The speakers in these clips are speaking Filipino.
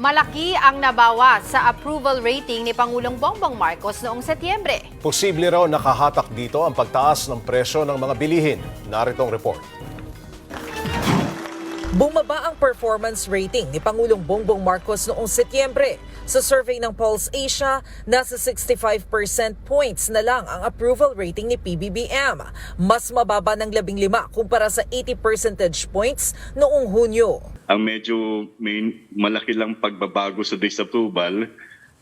Malaki ang nabawas sa approval rating ni Pangulong Bongbong Marcos noong Setyembre. Posible raw nakahatak dito ang pagtaas ng presyo ng mga bilihin. Narito ang report. Bumaba ang performance rating ni Pangulong Bongbong Marcos noong Setyembre. Sa survey ng Pulse Asia, nasa 65% points na lang ang approval rating ni PBBM. Mas mababa ng 15 kumpara sa 80 percentage points noong Hunyo. ang medyo may malaki lang pagbabago sa disapproval,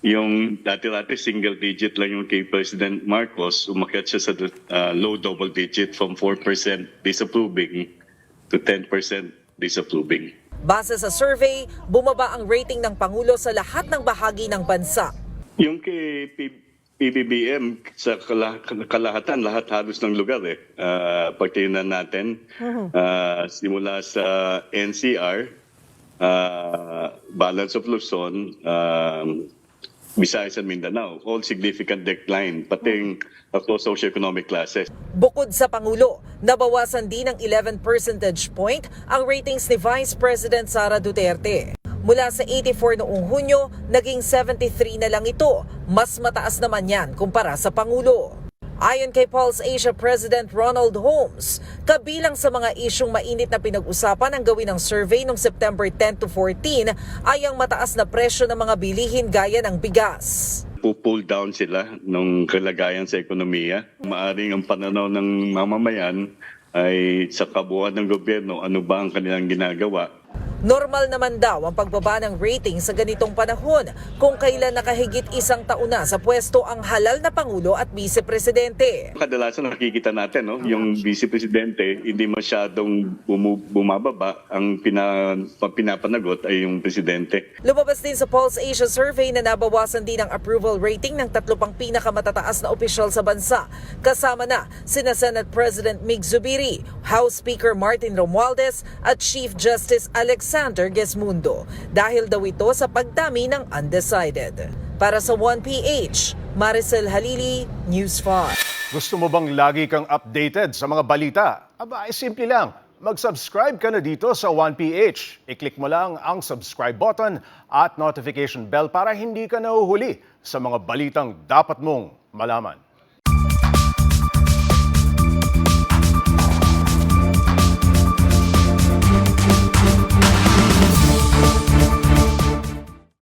yung dati-dati single digit lang yung kay President Marcos, umakyat siya sa uh, low double digit from 4% disapproving to 10% disapproving. Base sa survey, bumaba ang rating ng Pangulo sa lahat ng bahagi ng bansa. Yung kay PBBM sa kala- kalahatan, lahat halos ng lugar eh. Uh, pagtingnan natin, uh, simula sa NCR, uh, Balance of Luzon, um, Visayas and Mindanao, all significant decline, pati across socioeconomic classes. Bukod sa Pangulo, nabawasan din ng 11 percentage point ang ratings ni Vice President Sara Duterte. Mula sa 84 noong Hunyo, naging 73 na lang ito. Mas mataas naman yan kumpara sa Pangulo. Ayon kay Pulse Asia President Ronald Holmes, kabilang sa mga isyong mainit na pinag-usapan ang gawin ng survey noong September 10 to 14 ay ang mataas na presyo ng mga bilihin gaya ng bigas. pull down sila ng kalagayan sa ekonomiya. Maaring ang pananaw ng mamamayan ay sa kabuuan ng gobyerno, ano ba ang kanilang ginagawa Normal naman daw ang pagbaba ng rating sa ganitong panahon kung kailan nakahigit isang taon na sa pwesto ang halal na Pangulo at Vice Presidente. Kadalasan nakikita natin, no, yung vice presidente hindi masyadong bumababa, ang pina, pinapanagot ay yung presidente. Lumabas din sa Pulse Asia survey na nabawasan din ang approval rating ng tatlo pang pinakamatataas na opisyal sa bansa. Kasama na sina Senate President Mig Zubiri, House Speaker Martin Romualdez at Chief Justice Alexander Gesmundo dahil daw ito sa pagdami ng undecided. Para sa 1PH, Maricel Halili, News 5. Gusto mo bang lagi kang updated sa mga balita? Aba, ay simple lang. Mag-subscribe ka na dito sa 1PH. I-click mo lang ang subscribe button at notification bell para hindi ka nahuhuli sa mga balitang dapat mong malaman.